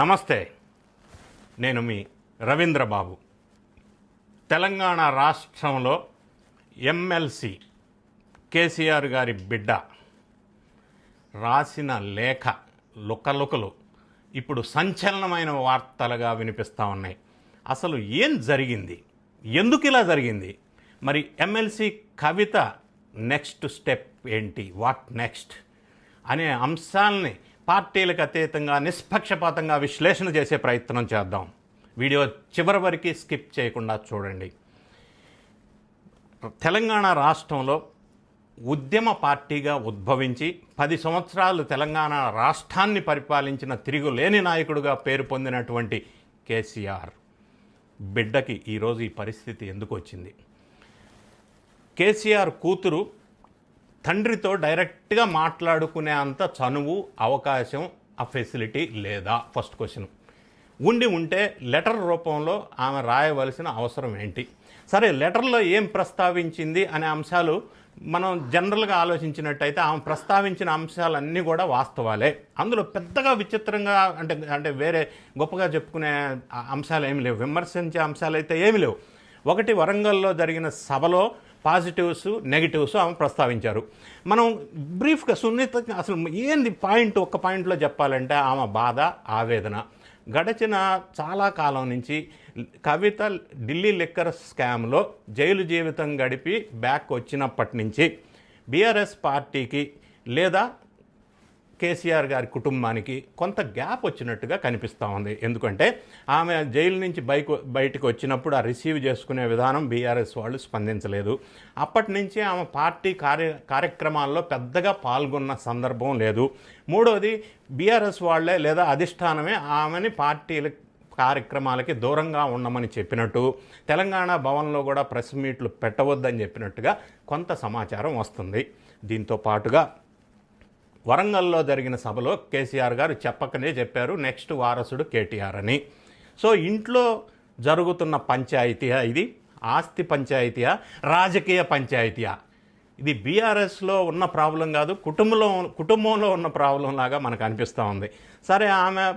నమస్తే. నేను మీ రవీంద్రబాబు. తెలంగాణ రాష్ట్రంలో ఎమ్మెల్సీ కేసీఆర్ గారి బిడ్డ రాసిన లేఖ లుకలుకలు ఇప్పుడు సంచలనమైన వార్తలుగా వినిపిస్తూ ఉన్నాయి. అసలు ఏం జరిగింది? ఎందుకు ఇలా జరిగింది? మరి ఎమ్మెల్సీ కవిత నెక్స్ట్ స్టెప్ ఏంటి? What next? అనే అంశాలని పార్టీలకు అతీతంగా నిష్పక్షపాతంగా విశ్లేషణ చేసే ప్రయత్నం చేద్దాం. వీడియో చివరి వరకు స్కిప్ చేయకుండా చూడండి. తెలంగాణ రాష్ట్రంలో ఉద్యమ పార్టీగా ఉద్భవించి పది సంవత్సరాలు తెలంగాణ రాష్ట్రాన్ని పరిపాలించిన తిరుగులేని నాయకుడుగా పేరు పొందినటువంటి కేసీఆర్ బిడ్డకి ఈరోజు ఈ పరిస్థితి ఎందుకు వచ్చింది? కేసీఆర్ కూతురు తండ్రితో డైరెక్ట్గా మాట్లాడుకునే అంత చనువు అవకాశం ఆ ఫెసిలిటీ లేదా? First question. ఉండి ఉంటే లెటర్ రూపంలో ఆమె రాయవలసిన అవసరం ఏంటి? సరే లెటర్లో ఏం ప్రస్తావించింది అనే అంశాలు మనం జనరల్గా ఆలోచించినట్టయితే ఆమె ప్రస్తావించిన అంశాలన్నీ కూడా వాస్తవాలే. అందులో పెద్దగా విచిత్రంగా అంటే అంటే వేరే గొప్పగా చెప్పుకునే అంశాలు ఏమి లేవు. విమర్శించే అంశాలు అయితే ఏమి లేవు. ఒకటి వరంగల్లో జరిగిన సభలో పాజిటివ్స్ నెగిటివ్స్ ఆమె ప్రస్తావించారు. మనం బ్రీఫ్గా సున్నిత అసలు ఏంది పాయింట్ ఒక్క పాయింట్లో చెప్పాలంటే ఆమె బాధ ఆవేదన. గడచిన చాలా కాలం నుంచి కవిత ఢిల్లీ లిక్కర్ స్కామ్లో జైలు జీవితం గడిపి బ్యాక్ వచ్చినప్పటి నుంచి బీఆర్ఎస్ పార్టీకి లేదా కేసీఆర్ గారి కుటుంబానికి కొంత గ్యాప్ వచ్చినట్టుగా కనిపిస్తూ ఉంది. ఎందుకంటే ఆమె జైలు నుంచి బైక్ బయటకు వచ్చినప్పుడు ఆ రిసీవ్ చేసుకునే విధానం బీఆర్ఎస్ వాళ్ళు స్పందించలేదు. అప్పటి నుంచి ఆమె పార్టీ కార్య కార్యక్రమాల్లో పెద్దగా పాల్గొన్న సందర్భం లేదు. మూడోది బీఆర్ఎస్ వాళ్ళే లేదా అధిష్టానమే ఆమెని పార్టీల కార్యక్రమాలకి దూరంగా ఉండమని చెప్పినట్టు తెలంగాణ భవన్లో కూడా ప్రెస్ మీట్లు పెట్టవద్దని చెప్పినట్టుగా కొంత సమాచారం వస్తుంది. దీంతో పాటుగా వరంగల్లో జరిగిన సభలో కేసీఆర్ గారు చెప్పకనే చెప్పారు నెక్స్ట్ వారసుడు కేటీఆర్ అని. సో ఇంట్లో జరుగుతున్న పంచాయతీయా ఇది? ఆస్తి పంచాయతీయా? రాజకీయ పంచాయతీయా? ఇది బీఆర్ఎస్లో ఉన్న ప్రాబ్లం కాదు కుటుంబంలో కుటుంబంలో ఉన్న ప్రాబ్లం లాగా మనకు అనిపిస్తూ ఉంది. సరే ఆమె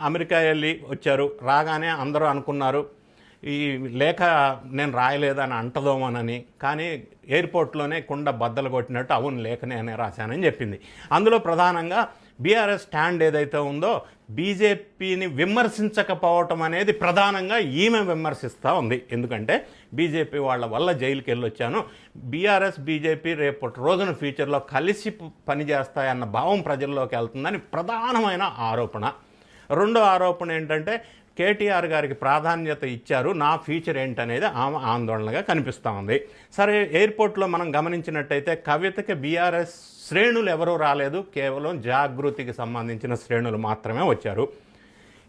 అమెరికా వెళ్ళి వచ్చారు రాగానే అందరూ అనుకున్నారు ఈ లేఖ నేను రాయలేదని అంటదోమోనని కానీ ఎయిర్పోర్ట్లోనే కుండ బద్దలు కొట్టినట్టు అవును లేఖనే నేనే రాశానని చెప్పింది. అందులో ప్రధానంగా బీఆర్ఎస్ స్టాండ్ ఏదైతే ఉందో బీజేపీని విమర్శించకపోవటం అనేది ప్రధానంగా ఈమె విమర్శిస్తూ ఉంది. ఎందుకంటే బీజేపీ వాళ్ళ వల్ల జైలుకి వెళ్ళొచ్చాను. బీఆర్ఎస్ బీజేపీ రేపటి రోజున ఫ్యూచర్లో కలిసి పనిచేస్తాయన్న భావం ప్రజల్లోకి వెళ్తుందని ప్రధానమైన ఆరోపణ. రెండో ఆరోపణ ఏంటంటే కేటీఆర్ గారికి ప్రాధాన్యత ఇచ్చారు. నా ఫ్యూచర్ ఏంటనేది ఆమె ఆందోళనగా కనిపిస్తూ ఉంది. సరే ఎయిర్పోర్ట్లో మనం గమనించినట్టయితే కవితకి బీఆర్ఎస్ శ్రేణులు ఎవరూ రాలేదు. కేవలం జాగృతికి సంబంధించిన శ్రేణులు మాత్రమే వచ్చారు.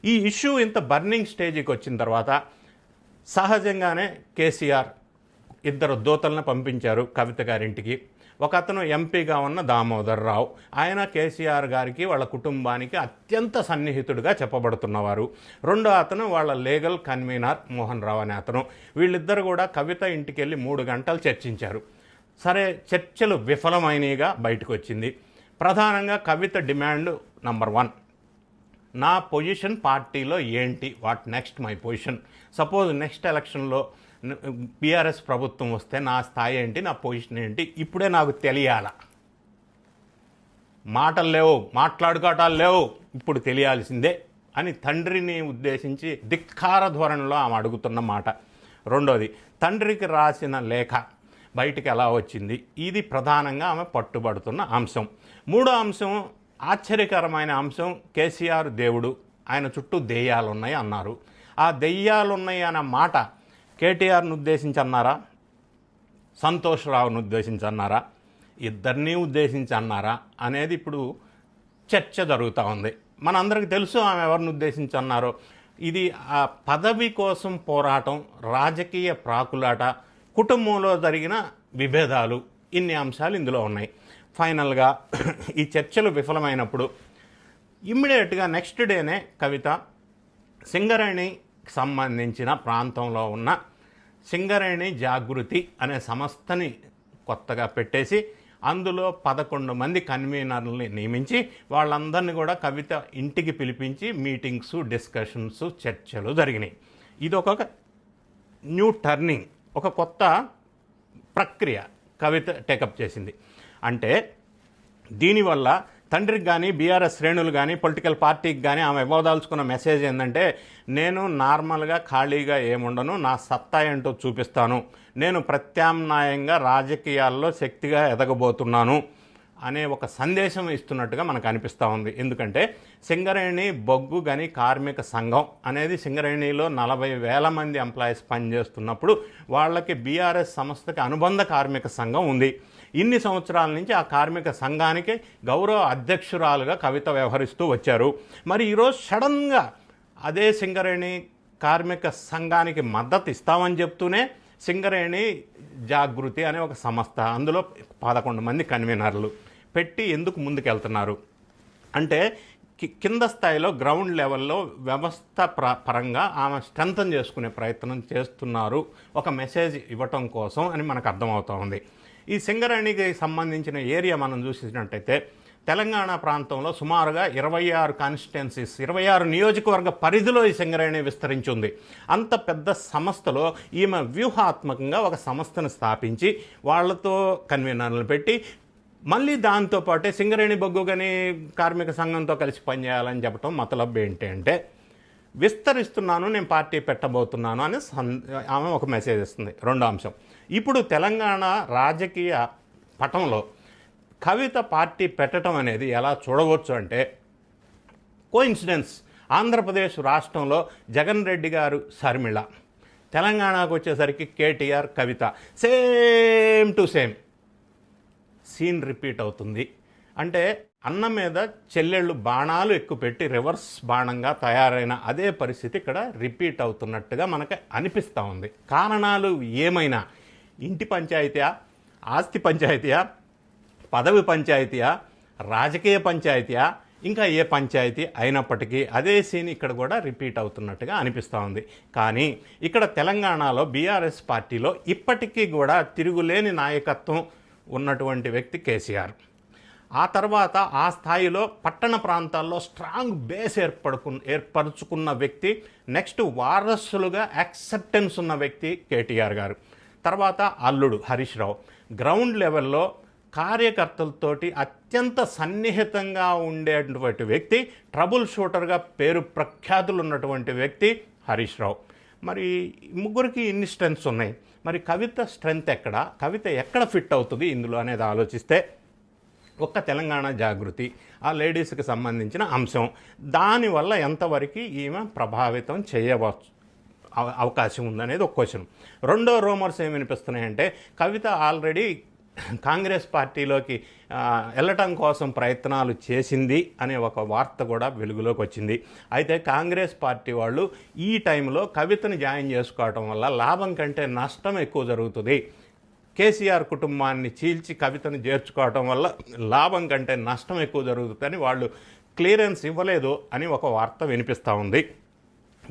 ఈ ఇష్యూ ఇంత బర్నింగ్ స్టేజ్కి వచ్చిన తర్వాత సహజంగానే కేసీఆర్ ఇద్దరు దూతలను పంపించారు కవిత గారింటికి. ఒక అతను ఎంపీగా ఉన్న దామోదర్ రావు ఆయన కేసీఆర్ గారికి వాళ్ళ కుటుంబానికి అత్యంత సన్నిహితుడిగా చెప్పబడుతున్నవారు. రెండో అతను వాళ్ళ లీగల్ కన్వీనర్ మోహన్ రావు అనే అతను. వీళ్ళిద్దరు కూడా కవిత ఇంటికి వెళ్ళి మూడు గంటలు చర్చించారు. సరే చర్చలు విఫలమైనవిగా బయటకు వచ్చింది ప్రధానంగా కవిత డిమాండ్ నంబర్ వన్. నా పొజిషన్ పార్టీలో ఏంటి? What next my position suppose next ఎలక్షన్లో బీఆర్ఎస్ ప్రభుత్వం వస్తే నా స్థాయి ఏంటి? నా పొజిషన్ ఏంటి? ఇప్పుడే నాకు తెలియాల. మాటలు లేవు మాట్లాడుకోవటాలు లేవు ఇప్పుడు తెలియాల్సిందే అని తండ్రిని ఉద్దేశించి ధిక్కార ధోరణిలో ఆమె అడుగుతున్న మాట. రెండోది తండ్రికి రాసిన లేఖ బయటికి ఎలా వచ్చింది? ఇది ప్రధానంగా ఆమె పట్టుబడుతున్న అంశం. మూడో అంశం ఆశ్చర్యకరమైన అంశం కేసీఆర్ దేవుడు. ఆయన చుట్టూ దెయ్యాలున్నాయి అన్నారు. ఆ దెయ్యాలున్నాయి అన్న మాట కేటీఆర్ను ఉద్దేశించి అన్నారా సంతోష్ రావును ఉద్దేశించి అన్నారా ఇద్దరినీ ఉద్దేశించి అన్నారా అనేది ఇప్పుడు చర్చ జరుగుతూ ఉంది. మనందరికీ తెలుసు ఆమె ఎవరిని ఉద్దేశించి అన్నారో ఇది ఆ పదవి కోసం పోరాటం రాజకీయ ప్రాకులాట కుటుంబంలో జరిగిన విభేదాలు ఇన్ని అంశాలు ఇందులో ఉన్నాయి. ఫైనల్గా ఈ చర్చలు విఫలమైనప్పుడు ఇమ్మీడియట్గా నెక్స్ట్ డేనే కవిత సింగరేణికి సంబంధించిన ప్రాంతంలో ఉన్న సింగరేణి జాగృతి అనే సంస్థని కొత్తగా పెట్టేసి అందులో పదకొండు మంది కన్వీనర్లని నియమించి వాళ్ళందరినీ కూడా కవిత ఇంటికి పిలిపించి మీటింగ్స్ డిస్కషన్స్ చర్చలు జరిగినాయి. ఇది ఒక న్యూ టర్నింగ్ ఒక కొత్త ప్రక్రియ కవిత టేకప్ చేసింది. అంటే దీనివల్ల తండ్రికి కానీ బీఆర్ఎస్ శ్రేణులు కానీ పొలిటికల్ పార్టీకి కానీ ఆమె ఇవ్వదాల్చుకున్న మెసేజ్ ఏంటంటే నేను నార్మల్గా ఖాళీగా ఏముండను నా సత్తా ఏంటో చూపిస్తాను. నేను ప్రత్యామ్నాయంగా రాజకీయాల్లో శక్తిగా ఎదగబోతున్నాను. అనే ఒక సందేశం ఇస్తున్నట్టుగా మనకు అనిపిస్తూ ఉంది. ఎందుకంటే సింగరేణి బొగ్గు గని కార్మిక సంఘం అనేది సింగరేణిలో నలభై వేల మంది ఎంప్లాయీస్ పనిచేస్తున్నప్పుడు వాళ్ళకి బీఆర్ఎస్ సంస్థకి అనుబంధ కార్మిక సంఘం ఉంది. ఇన్ని సంవత్సరాల నుంచి ఆ కార్మిక సంఘానికి గౌరవ అధ్యక్షురాలుగా కవిత వ్యవహరిస్తూ వచ్చారు. మరి ఈరోజు సడన్గా అదే సింగరేణి కార్మిక సంఘానికి మద్దతు ఇస్తామని చెప్తూనే సింగరేణి జాగృతి అనే ఒక సంస్థ అందులో పదకొండు మంది కన్వీనర్లు పెట్టి ఎందుకు ముందుకెళ్తున్నారు? అంటే కింద స్థాయిలో గ్రౌండ్ లెవెల్లో వ్యవస్థ ప్ర పరంగా ఆమె స్ట్రెంగ్తన్ చేసుకునే ప్రయత్నం చేస్తున్నారు. ఒక మెసేజ్ ఇవ్వటం కోసం అని మనకు అర్థమవుతోంది ఈ సింగరేణికి సంబంధించిన ఏరియా మనం చూసినట్టయితే తెలంగాణ ప్రాంతంలో సుమారుగా ఇరవై ఆరు కాన్స్టిట్యున్సీస్ ఇరవై ఆరు నియోజకవర్గ పరిధిలో ఈ సింగరేణి విస్తరించి ఉంది. అంత పెద్ద సంస్థలో ఈమె వ్యూహాత్మకంగా ఒక సంస్థను స్థాపించి వాళ్ళతో కన్వీనర్లు పెట్టి మళ్ళీ దాంతోపాటే సింగరేణి బొగ్గుగని కార్మిక సంఘంతో కలిసి పనిచేయాలని చెప్పడం మతలబ్ ఏంటి అంటే విస్తరిస్తున్నాను నేను పార్టీ పెట్టబోతున్నాను అని ఆమె ఒక మెసేజ్ ఇస్తుంది. రెండో అంశం. ఇప్పుడు తెలంగాణ రాజకీయ పటంలో కవిత పార్టీ పెట్టడం అనేది ఎలా చూడవచ్చు అంటే కోఇన్సిడెన్స్ ఆంధ్రప్రదేశ్ రాష్ట్రంలో జగన్ రెడ్డి గారు శర్మిళ తెలంగాణకు వచ్చేసరికి KTR Kavitha. Same to same. Scene repeat అవుతుంది. అంటే అన్న మీద చెల్లెళ్ళు బాణాలు ఎక్కువ పెట్టి రివర్స్ బాణంగా తయారైన అదే పరిస్థితి ఇక్కడ రిపీట్ అవుతున్నట్టుగా మనకు అనిపిస్తూ ఉంది. కారణాలు ఏమైనా? ఇంటి పంచాయతీయా ఆస్తి పంచాయతీయా పదవి పంచాయతీయా రాజకీయ పంచాయతీయా ఇంకా ఏ పంచాయతీ అయినప్పటికీ అదే సీన్ ఇక్కడ కూడా రిపీట్ అవుతున్నట్టుగా అనిపిస్తూ ఉంది. కానీ ఇక్కడ తెలంగాణలో బీఆర్ఎస్ పార్టీలో ఇప్పటికీ కూడా తిరుగులేని నాయకత్వం ఉన్నటువంటి వ్యక్తి కేసీఆర్. ఆ తర్వాత ఆ స్థాయిలో పట్టణ ప్రాంతాల్లో స్ట్రాంగ్ బేస్ ఏర్పడుకు ఏర్పరచుకున్న వ్యక్తి నెక్స్ట్ వారసులుగా యాక్సెప్టెన్స్ ఉన్న వ్యక్తి కేటీఆర్ గారు. తర్వాత అల్లుడు హరీష్ రావు. గ్రౌండ్ లెవెల్లో కార్యకర్తలతోటి అత్యంత సన్నిహితంగా ఉండేటువంటి వ్యక్తి ట్రబుల్ షూటర్గా పేరు ప్రఖ్యాతులు ఉన్నటువంటి వ్యక్తి హరీష్ రావు. మరి ముగ్గురికి ఇన్ని స్ట్రెంగ్స్ ఉన్నాయి. మరి కవిత స్ట్రెంగ్త్ ఎక్కడ? కవిత ఎక్కడ ఫిట్ అవుతుంది ఇందులో అనేది ఆలోచిస్తే ఒక్క తెలంగాణ జాగృతి ఆ లేడీస్కి సంబంధించిన అంశం. దానివల్ల ఎంతవరకు ఈమె ప్రభావితం చేయవచ్చు? అవకాశం ఉందనేది ఒక క్వశ్చన్ రెండో రూమర్స్ ఏమి వినిపిస్తున్నాయంటే కవిత ఆల్రెడీ కాంగ్రెస్ పార్టీలోకి వెళ్ళటం కోసం ప్రయత్నాలు చేసింది అనే ఒక వార్త కూడా వెలుగులోకి వచ్చింది. అయితే కాంగ్రెస్ పార్టీ వాళ్ళు ఈ టైంలో కవితను జాయిన్ చేసుకోవటం వల్ల లాభం కంటే నష్టం ఎక్కువ జరుగుతుంది. కేసీఆర్ కుటుంబాన్ని చీల్చి కవితను చేర్చుకోవటం వల్ల లాభం కంటే నష్టం ఎక్కువ జరుగుతుందని వాళ్ళు క్లియరెన్స్ ఇవ్వలేదు అని ఒక వార్త వినిపిస్తూ ఉంది.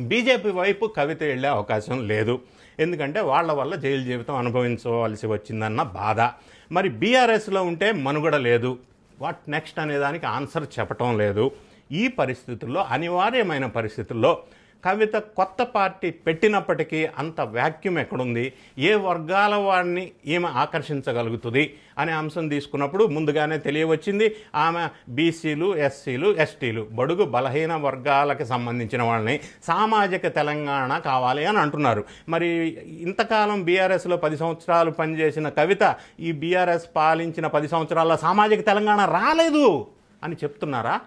బీజేపీ వైపు కవిత వెళ్ళే అవకాశం లేదు. ఎందుకంటే వాళ్ళ వల్ల జైలు జీవితం అనుభవించవలసి వచ్చిందన్న బాధ. మరి బీఆర్ఎస్లో ఉంటే మనుగడ లేదు. వాట్ నెక్స్ట్ అనే దానికి ఆన్సర్ చెప్పటం లేదు. ఈ పరిస్థితుల్లో అనివార్యమైన పరిస్థితుల్లో కవిత కొత్త పార్టీ పెట్టినప్పటికీ అంత వ్యాక్యూమ్ ఎక్కడుంది? ఏ వర్గాల వాడిని ఈమె ఆకర్షించగలుగుతుంది అనే అంశం తీసుకున్నప్పుడు ముందుగానే తెలియవచ్చింది. ఆమె బీసీలు ఎస్సీలు ఎస్టీలు బడుగు బలహీన వర్గాలకు సంబంధించిన వాళ్ళని సామాజిక తెలంగాణ కావాలి అని అంటున్నారు. మరి ఇంతకాలం బీఆర్ఎస్లో పది సంవత్సరాలు పనిచేసిన కవిత ఈ బీఆర్ఎస్ పాలించిన పది సంవత్సరాల్లో సామాజిక తెలంగాణ రాలేదు అని చెప్తున్నారా?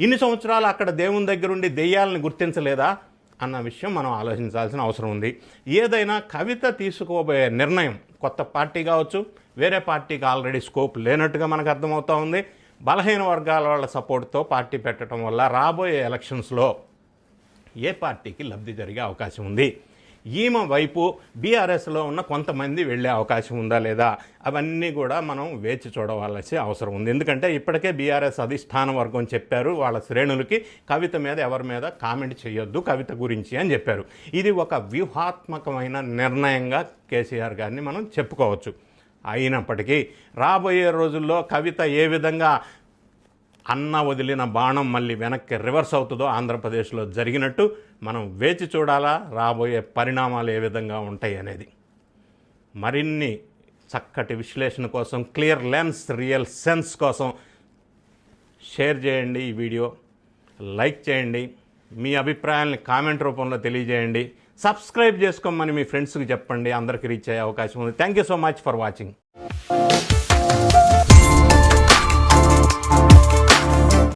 ఇన్ని సంవత్సరాలు అక్కడ దేవుని దగ్గర ఉండి దెయ్యాలను గుర్తించలేదా అన్న విషయం మనం ఆలోచించాల్సిన అవసరం ఉంది. ఏదైనా కవిత తీసుకోబోయే నిర్ణయం కొత్త పార్టీ కావచ్చు వేరే పార్టీకి ఆల్రెడీ స్కోప్ లేనట్టుగా మనకు అర్థమవుతూ ఉంది. బలహీన వర్గాల వాళ్ళ సపోర్ట్తో పార్టీ పెట్టడం వల్ల రాబోయే ఎలక్షన్స్లో ఏ పార్టీకి లబ్ధి జరిగే అవకాశం ఉంది? ఈమె వైపు బీఆర్ఎస్లో ఉన్న కొంతమంది వెళ్ళే అవకాశం ఉందా లేదా? అవన్నీ కూడా మనం వేచి చూడవలసి అవసరం ఉంది. ఎందుకంటే ఇప్పటికే బీఆర్ఎస్ అధిష్టాన వర్గం చెప్పారు వాళ్ళ శ్రేణులకి కవిత మీద ఎవరి మీద కామెంట్ చేయొద్దు కవిత గురించి అని చెప్పారు. ఇది ఒక వ్యూహాత్మకమైన నిర్ణయంగా కేసీఆర్ గారిని మనం చెప్పుకోవచ్చు. అయినప్పటికీ రాబోయే రోజుల్లో కవిత ఏ విధంగా అన్న వదిలిన బాణం మళ్ళీ వెనక్కి రివర్స్ అవుతుందో ఆంధ్రప్రదేశ్లో జరిగినట్టు మనం వేచి చూడాలా? రాబోయే పరిణామాలు ఏ విధంగా ఉంటాయి అనేది. మరిన్ని చక్కటి విశ్లేషణ కోసం క్లియర్ లెన్స్ రియల్ సెన్స్ కోసం షేర్ చేయండి ఈ వీడియో. లైక్ చేయండి. మీ అభిప్రాయాల్ని కామెంట్ రూపంలో తెలియజేయండి. సబ్స్క్రైబ్ చేసుకోమని మీ ఫ్రెండ్స్కి చెప్పండి. అందరికీ రీచ్ అయ్యే అవకాశం ఉంది. Thank you so much for watching.